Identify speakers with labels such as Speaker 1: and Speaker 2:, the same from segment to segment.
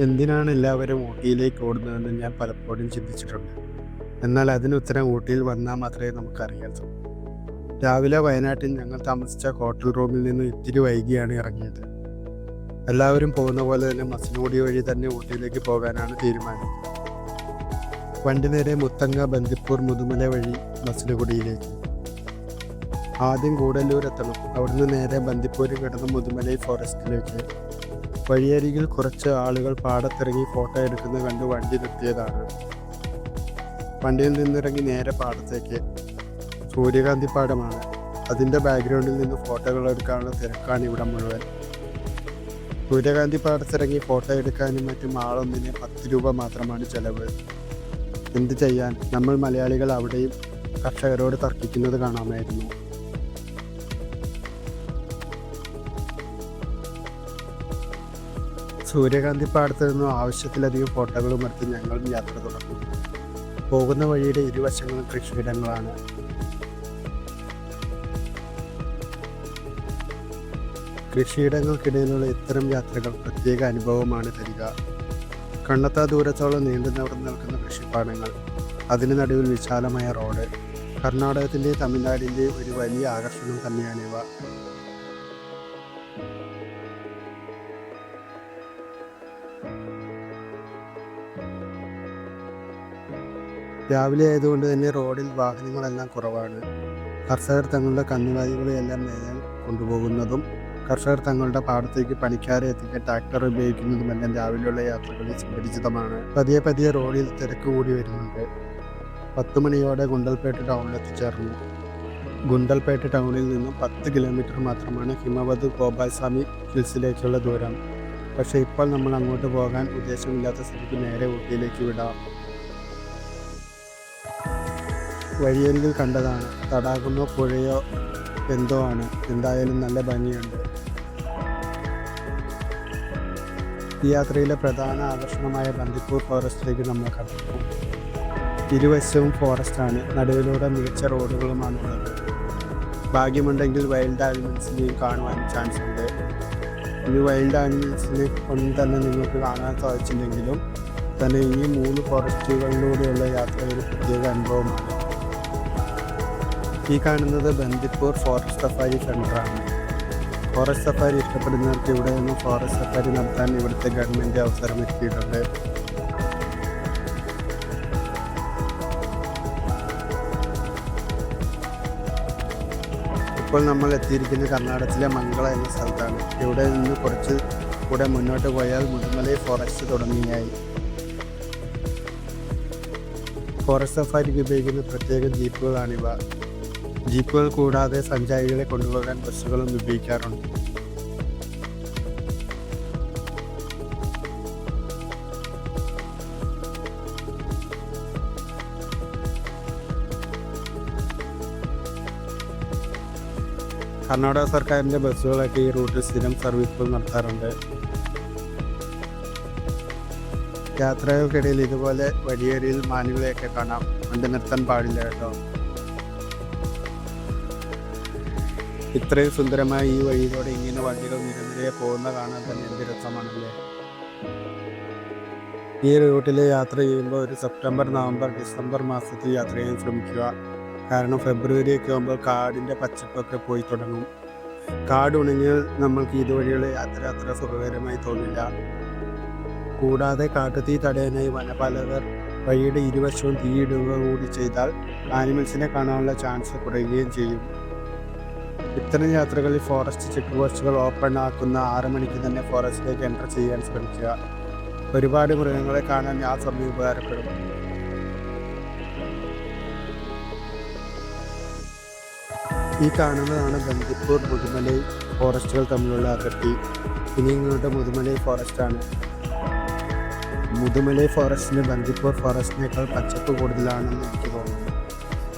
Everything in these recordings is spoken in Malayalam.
Speaker 1: എന്തിനാണ് എല്ലാവരും ഊട്ടിയിലേക്ക് ഓടുന്നതെന്ന് ഞാൻ പലപ്പോഴും ചിന്തിച്ചിട്ടുണ്ട്. എന്നാൽ അതിന് ഉത്തരം ഊട്ടിയിൽ വന്നാൽ മാത്രമേ നമുക്കറിയാൻ സാധിക്കൂ രാവിലെ വയനാട്ടിൽ ഞങ്ങൾ താമസിച്ച ഹോട്ടൽ റൂമിൽ നിന്ന് ഇത്തിരി വൈകിയാണ് ഇറങ്ങിയത്. എല്ലാവരും പോകുന്ന പോലെ തന്നെ മസിനോടി വഴി തന്നെ ഊട്ടിയിലേക്ക് പോകാനാണ് തീരുമാനം. വണ്ടി നേരെ മുത്തങ്ങ ബന്ദിപ്പൂർ മുതുമല വഴി മസിനുകുടിയിലേക്ക് ആദ്യം കൂടല്ലൂർ എത്തണം. അവിടുന്ന് നേരെ ബന്ദിപ്പൂർ കിടന്ന് മുതുമലൈ ഫോറസ്റ്റിലേക്ക്. വഴിയരികിൽ കുറച്ച് ആളുകൾ പാടത്തിറങ്ങി ഫോട്ടോ എടുക്കുന്നത് കണ്ട് വണ്ടി നിർത്തിയതാണ്. വണ്ടിയിൽ നിന്നിറങ്ങി നേരെ പാടത്തേക്ക്. സൂര്യകാന്തി പാടമാണ് അതിന്റെ ബാക്ക്ഗ്രൗണ്ടിൽ നിന്ന് ഫോട്ടോകൾ എടുക്കാനുള്ള തിരക്കാണ് ഇവിടെ മുഴുവൻ. സൂര്യകാന്തി പാടത്തിറങ്ങി ഫോട്ടോ എടുക്കാനും മറ്റും ആളൊന്നിന് പത്ത് രൂപ മാത്രമാണ് ചെലവ്. എന്ത് ചെയ്യാൻ? നമ്മൾ മലയാളികൾ അവിടെയും കർഷകരോട് തർക്കിക്കുന്നത് കാണാമായിരുന്നു. സൂര്യകാന്തി പാടത്ത് നിന്നും ആവശ്യത്തിലധികം ഫോട്ടോകളും എടുത്ത് ഞങ്ങളും യാത്ര തുടർന്നു പോകുന്ന വഴിയുടെ ഇരുവശങ്ങളും കൃഷിയിടങ്ങളാണ്. കൃഷിയിടങ്ങൾക്കിടയിലുള്ള ഇത്തരം യാത്രകൾ പ്രത്യേക അനുഭവമാണ് തരിക. കണ്ണത്താ ദൂരത്തോളം നീണ്ടു നിവർന്നു നിൽക്കുന്ന കൃഷിപ്പാടങ്ങൾ അതിന് നടുവിൽ വിശാലമായ റോഡ് കർണാടകത്തിന്റെയും തമിഴ്നാടിന്റെയും ഒരു വലിയ ആകർഷണം തന്നെയാണിവ രാവിലെ ആയതുകൊണ്ട് തന്നെ റോഡിൽ വാഹനങ്ങളെല്ലാം കുറവാണ്. കർഷകർ തങ്ങളുടെ കന്നുകാലികളെയെല്ലാം നേരെ കൊണ്ടുപോകുന്നതും കർഷകർ തങ്ങളുടെ പാടത്തേക്ക് പണിക്കാരെ എത്തിക്കാൻ ട്രാക്ടർ ഉപയോഗിക്കുന്നതുമെല്ലാം രാവിലെയുള്ള യാത്രകളിൽ സുപരിചിതമാണ് പതിയെ പതിയെ റോഡിൽ തിരക്ക് കൂടി വരുന്നുണ്ട്. പത്ത് മണിയോടെ ഗുണ്ടൽപേട്ട് ടൗണിൽ എത്തിച്ചേർന്നു. ഗുണ്ടൽപേട്ട് ടൗണിൽ നിന്നും പത്ത് കിലോമീറ്റർ മാത്രമാണ് ഹിമവത് ഗോപാൽസ്വാമി ഹിൽസിലേക്കുള്ള ദൂരം. പക്ഷേ ഇപ്പോൾ നമ്മൾ അങ്ങോട്ട് പോകാൻ ഉദ്ദേശമില്ലാത്ത സ്ഥിതിക്ക് നേരെ ഊട്ടിയിലേക്ക് വിടാം. വഴിയരികിൽ കണ്ടതാണ്. തടാകമോ പുഴയോ എന്തോ ആണ്. എന്തായാലും നല്ല ഭംഗിയുണ്ട്. ഈ യാത്രയിലെ പ്രധാന ആകർഷണമായ ബന്ദിപ്പൂർ ഫോറസ്റ്റിലേക്ക് നമ്മൾ കടന്നു ഇരുവശവും ഫോറസ്റ്റാണ് നടുവിലൂടെ മികച്ച റോഡുകളുമാണുള്ളത് ഭാഗ്യമുണ്ടെങ്കിൽ വൈൽഡ് ആനിമൽസിനെയും കാണുവാൻ ചാൻസ് ഉണ്ട്. ഈ വൈൽഡ് ആനിമൽസിനെ ഒന്നും തന്നെ നിങ്ങൾക്ക് കാണാൻ സാധിച്ചില്ലെങ്കിലും തന്നെ ഈ മൂന്ന് ഫോറസ്റ്റുകളിലൂടെയുള്ള യാത്ര ഒരു പ്രത്യേക അനുഭവമാണ്. ഈ കാണുന്നത് ബന്ദിപ്പൂർ ഫോറസ്റ്റ് സഫാരി സെന്ററാണ് ഫോറസ്റ്റ് സഫാരി ഇഷ്ടപ്പെടുന്നവർക്ക് ഇവിടെ നിന്ന് ഫോറസ്റ്റ് സഫാരി നടത്താൻ ഇവിടുത്തെ ഗവൺമെന്റ് അവസരം എത്തിയിട്ടുണ്ട് ഇപ്പോൾ നമ്മൾ എത്തിയിരിക്കുന്നത് കർണാടകത്തിലെ മംഗള എന്ന സ്ഥലത്താണ്. ഇവിടെ നിന്ന് കുറച്ച് കൂടെ മുന്നോട്ട് പോയാൽ മുതുമലൈ ഫോറസ്റ്റ് തുടങ്ങിയായി. ഫോറസ്റ്റ് സഫാരിക്ക് ഉപയോഗിക്കുന്ന പ്രത്യേക ജീപ്പുകളാണിവ. ജീപ്പുകൾ കൂടാതെ സഞ്ചാരികളെ കൊണ്ടുപോകാൻ ബസ്സുകളും ഉപയോഗിക്കാറുണ്ട്. കർണാടക സർക്കാരിന്റെ ബസ്സുകളൊക്കെ ഈ റൂട്ടിൽ സ്ഥിരം സർവീസുകൾ നടത്താറുണ്ട്. യാത്രകൾക്കിടയിൽ ഇതുപോലെ വഴിയേരിയിൽ മാനുകളെയൊക്കെ കാണാം. വണ്ടി നിർത്താൻ പാടില്ല കേട്ടോ. ഇത്രയും സുന്ദരമായ ഈ വഴിയിലൂടെ ഇങ്ങനെ വണ്ടികൾ നിരനിരയെ പോകുന്ന കാണാൻ തന്നെ എന്ത് രസമാണല്ലേ? ഈ റൂട്ടിൽ യാത്ര ചെയ്യുമ്പോൾ ഒരു സെപ്റ്റംബർ നവംബർ ഡിസംബർ മാസത്തിൽ യാത്ര ചെയ്യാൻ ശ്രമിക്കുക. കാരണം ഫെബ്രുവരി ഒക്കെ ആകുമ്പോൾ കാടിന്റെ പച്ചപ്പൊക്കെ പോയി തുടങ്ങും. കാട് ഉണങ്ങിയാൽ നമ്മൾക്ക് ഇതുവഴിയുള്ള യാത്ര അത്ര സുഖകരമായി തോന്നില്ല. കൂടാതെ കാട്ടുതീ തടയാനായി വനപാലകർ വഴിയുടെ ഇരുവശവും തീയിടുക കൂടി ചെയ്താൽ ആനിമൽസിനെ കാണാനുള്ള ചാൻസ് കുറയുകയും ചെയ്യും. ഇത്തരം യാത്രകളിൽ ഫോറസ്റ്റ് ചെക്ക് പോസ്റ്റുകൾ ഓപ്പൺ ആക്കുന്ന ആറ് മണിക്ക് തന്നെ ഫോറസ്റ്റിലേക്ക് എന്റർ ചെയ്യാൻ ശ്രമിക്കുക. ഒരുപാട് മൃഗങ്ങളെ കാണാൻ ആ സമയം ഉപകാരപ്പെടും. ഈ കാണുന്നതാണ് ബന്ദിപ്പൂർ മുതുമലൈ ഫോറസ്റ്റുകൾ തമ്മിലുള്ള അതിർത്തി. ഇനി ഇങ്ങോട്ട് മുതുമലൈ ഫോറസ്റ്റാണ് മുതുമലൈ ഫോറസ്റ്റിന് ബന്ദിപ്പൂർ ഫോറസ്റ്റിനേക്കാൾ പച്ചപ്പ് കൂടുതലാണെന്ന് എനിക്ക് തോന്നുന്നു.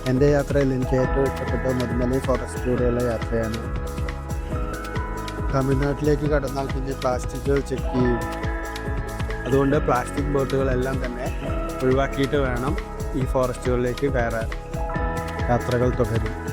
Speaker 1: എന്റെ യാത്രയിൽ എനിക്ക് ഏറ്റവും ഇഷ്ടപ്പെട്ട മരുമലൈ ഫോറസ്റ്റിലൂടെയുള്ള യാത്രയാണ്. തമിഴ്നാട്ടിലേക്ക് കടന്നാൽ പിന്നെ പ്ലാസ്റ്റിക്കുകൾ ചെക്ക് ചെയ്യും. അതുകൊണ്ട് പ്ലാസ്റ്റിക് ബോട്ടുകളെല്ലാം തന്നെ ഒഴിവാക്കിയിട്ട് വേണം ഈ ഫോറസ്റ്റുകളിലേക്ക് കയറാൻ. യാത്രകൾ തുടരും.